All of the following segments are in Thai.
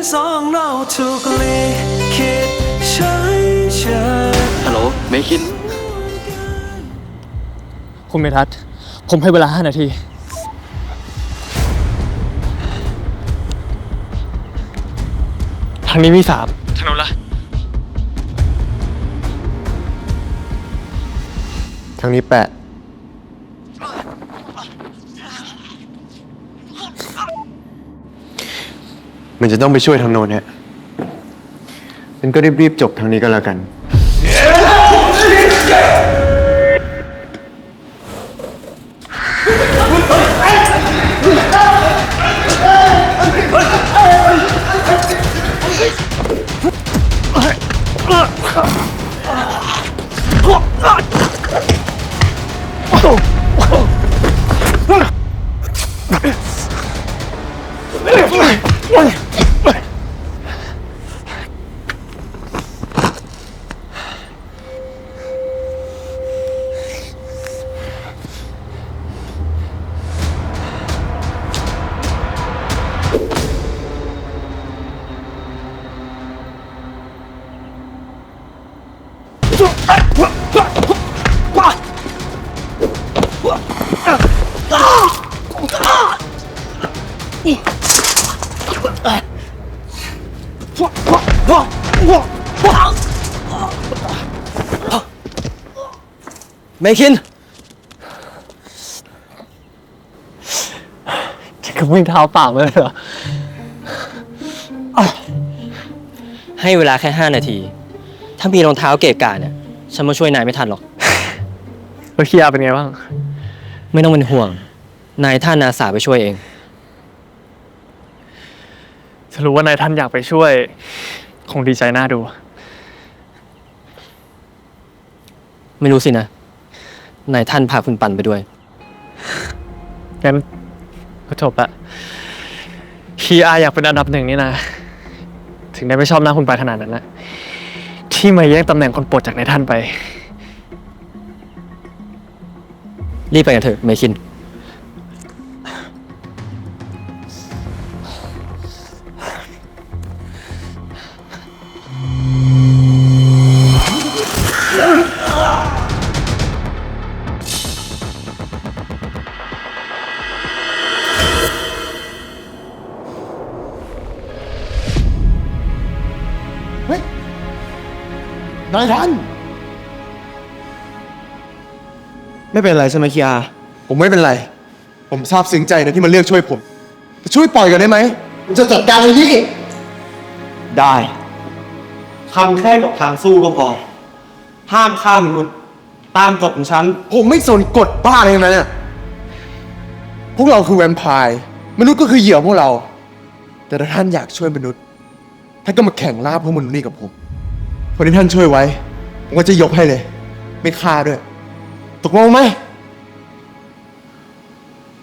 นสองเราถูกลิขิตใช้เชิญฮัลโหลเมคิน คุณเมทัศน์ผมให้เวลา 5 นาที ทางนี้มีสามทางนู้นละทางนี้แปะ มันจะต้องไปช่วยทางโน้นเนี่ยมันก็รีบๆจบทางนี้ก็แล้วกัน เมคิน จะกับวิ่งเท้าเปล่าเลยเหรอ ให้เวลาแค่ 5 นาที ถ้ามีรองเท้าเกะกะเนี่ย ฉันมาช่วยนายไม่ทันหรอก แล้วคีอาเป็นไงบ้าง ไม่ต้องเป็นห่วง นายท่านอาสาไปช่วยเองจะ รู้ว่านายท่านอยากไปช่วย คงดีใจน่าดู ไม่รู้สินะ นายท่านพาคุณปันไปด้วย งั้นก็จบละคีอาอยากเป็นอันดับหนึ่งนี่นะ ถึงได้ไม่ชอบหน้าคุณไปขนาดนั้นนะที่มาแย่งตำแหน่งคนโปรดจากนายท่านไป รีบไปกันเถอะเมคิน นายท่านไม่เป็นไรใช่ไหมคีอาผมไม่เป็นไร ผมซาบซึ้งใจนะที่มันเลือกช่วยผมแต่ช่วยปล่อยกันได้ไหมผมจะจัดการไอ้นี่ได้ทำแค่กับทางสู้ก็พอ ห้ามฆ่ามนุษย์ตามกฎของฉัน ผมไม่สนกฎบ้าอะไรทั้งนั้นน่ะพวกเราคือแวมไพร์มนุษย์ก็คือเหยื่อพวกเรา แต่ถ้าท่านอยากช่วยมนุษย์ ท่านก็มาแข่งล่าพวกมนุษย์นี่กับผม คนที่ท่านช่วยไว้ ผมก็จะยกให้เลย ไม่ฆ่าด้วย ตกลงไหม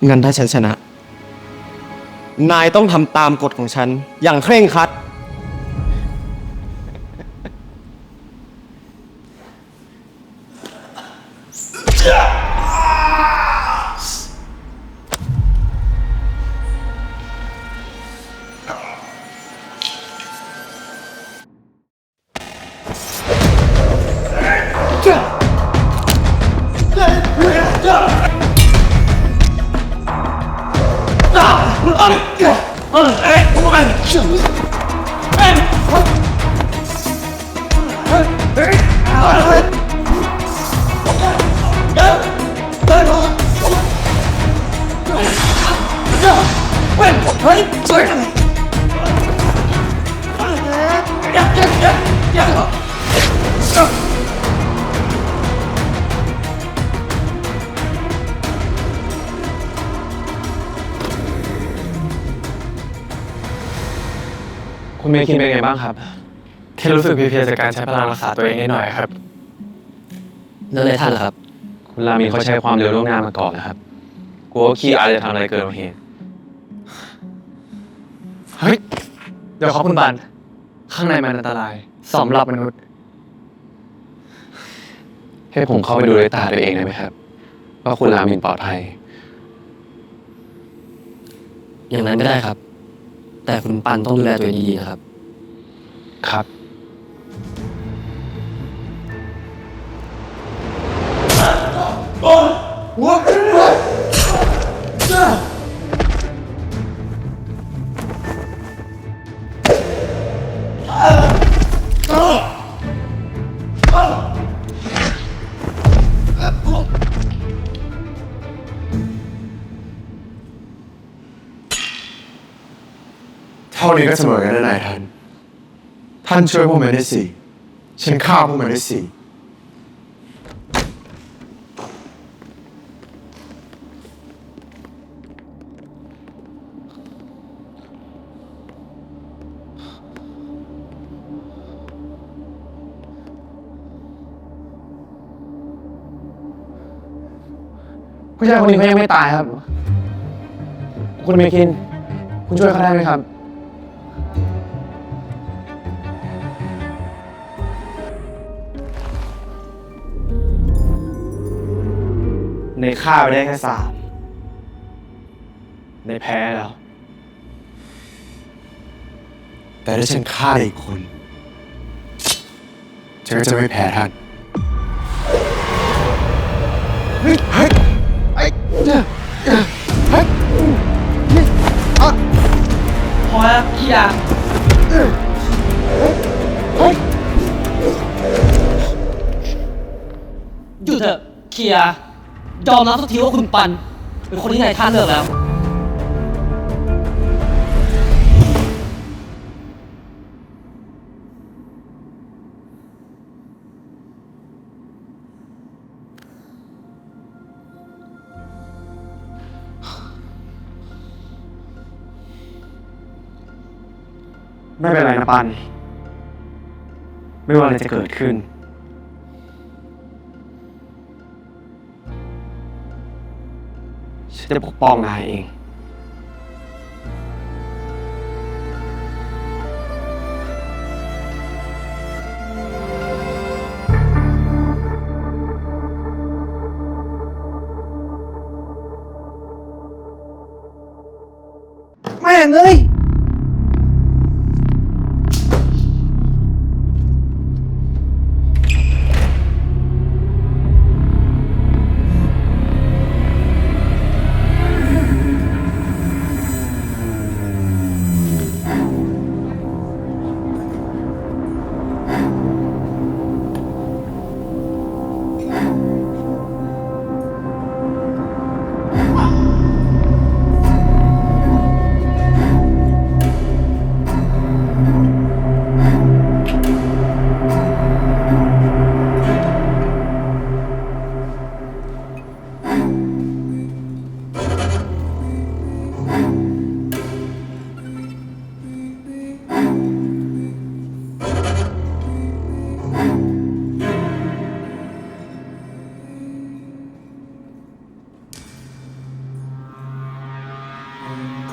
งั้นถ้าฉันชนะ นายต้องทำตามกฎของฉัน อย่างเคร่งครัด Stop! คุณเมคินเป็นไงบ้างครับแค่รู้สึกเพลียๆจากการใช้พลังรักษาตัวเองนิดหน่อยครับ แล้วนายท่านล่ะครับ คุณรามินเขาใช้ความเร็วล่วงหน้ามาก่อนนะครับกลัวว่าขี้อาจจะทำอะไรเกินกว่าเหตุเฮ้ย เดี๋ยวขอคุณบันข้างในมันอันตรายสำหรับมนุษย์ ให้ผมเข้าไปดูด้วยตาตัวเองได้ไหมครับ ว่าคุณรามินปลอดภัย อย่างนั้นก็ได้ครับ แต่คุณปันต้องดูแลตัวเองดีๆนะครับ ครับเท่า นี้ก็เสมอกันแล้วนายท่าน ท่านช่วยพวกมันได้สี่ฉันฆ่าพวกมันได้สี่ผู้ชายคนนี้เขายังไม่ตายครับ คุณเมคิน คุณช่วยเขาได้ไหมครับ ในฆ่าไปได้แค่สามในแพ้แล้ว แต่ถ้าฉันฆ่าได้อีกคน ฉันก็จะไม่แพ้ท่าน เฮ้ยเฮ้ยไอ้เจ้าเฮ้ยอะพอแล้วพี่ยาเฮ้ยหยุดเถอะเคียร์ ยอมรับสักทีว่าคุณปัน เป็นคนที่นายท่านเลือกแล้ว ไม่เป็นไรนะปัน ไม่ว่าอะไรจะเกิดขึ้น จะปกป้องนายเอง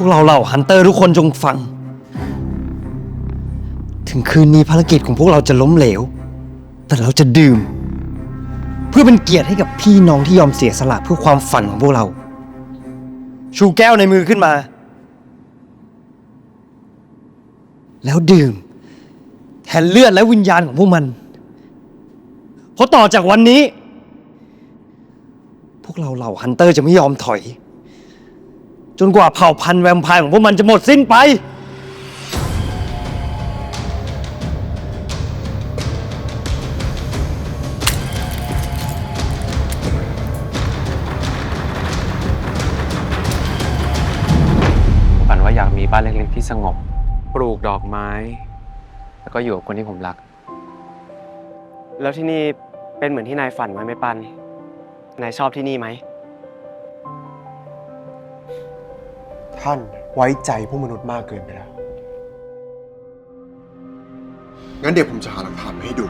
วกเราเหล่าฮันเตอร์ทุกคนจงฟัง ถึงคืนนี้ภารกิจของพวกเราจะล้มเหลว แต่เราจะดื่ม เพื่อเป็นเกียรติให้กับพี่น้องที่ยอมเสียสละเพื่อความฝันของพวกเรา ชูแก้วในมือขึ้นมา แล้วดื่มแทนเลือดและวิญญาณของพวกมัน เพราะต่อจากวันนี้ พวกเราเหล่าฮันเตอร์จะไม่ยอมถอย จนกว่าเผ่าพันธุ์แวมไพร์ของพวกมันจะหมดสิ้นไปผมฝันว่าอยากมีบ้านเล็กๆที่สงบ ปลูกดอกไม้ แล้วก็อยู่กับคนที่ผมรัก แล้วที่นี่เป็นเหมือนที่นายฝันไว้ไหมปัน นายชอบที่นี่ไหม ท่านไว้ใจพวกมนุษย์มากเกินไปแล้ว งั้นเดี๋ยวผมจะหาหลักฐานมาให้ดู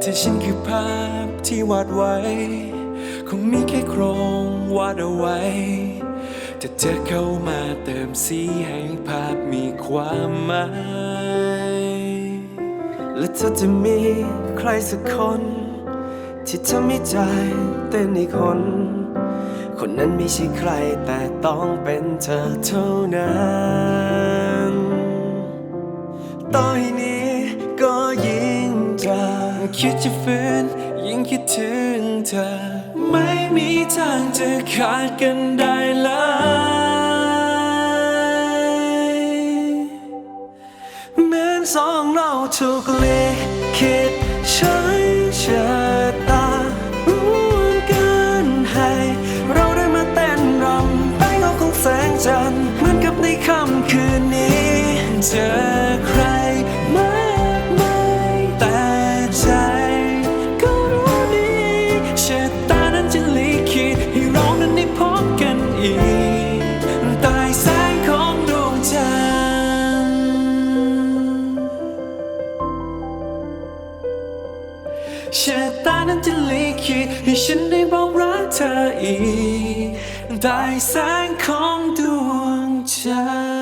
แต่ฉันคือภาพที่วาดไว้ คงมีแค่โครง วาดเอาไว้แต่เธอเข้ามาเติมสีให้ภาพมีความหมาย และเธอจะมีใครสักคน ที่ทำให้ใจเต้นอีกคน คนนั้นไม่ใช่ใครแต่ต้องเป็นเธอเท่านั้นต่อให้นี้ก็ยิ่งจะคิดจะฝืน ยิ่งคิดถึงเธอ ไม่มีทางจะขาดกันได้เลยเหมือนสองเราถูกเลิขิดใช้ช ชะตานั้นจะลิขิตให้ฉันได้บอกรักเธออีกใต้แสงของดวงจั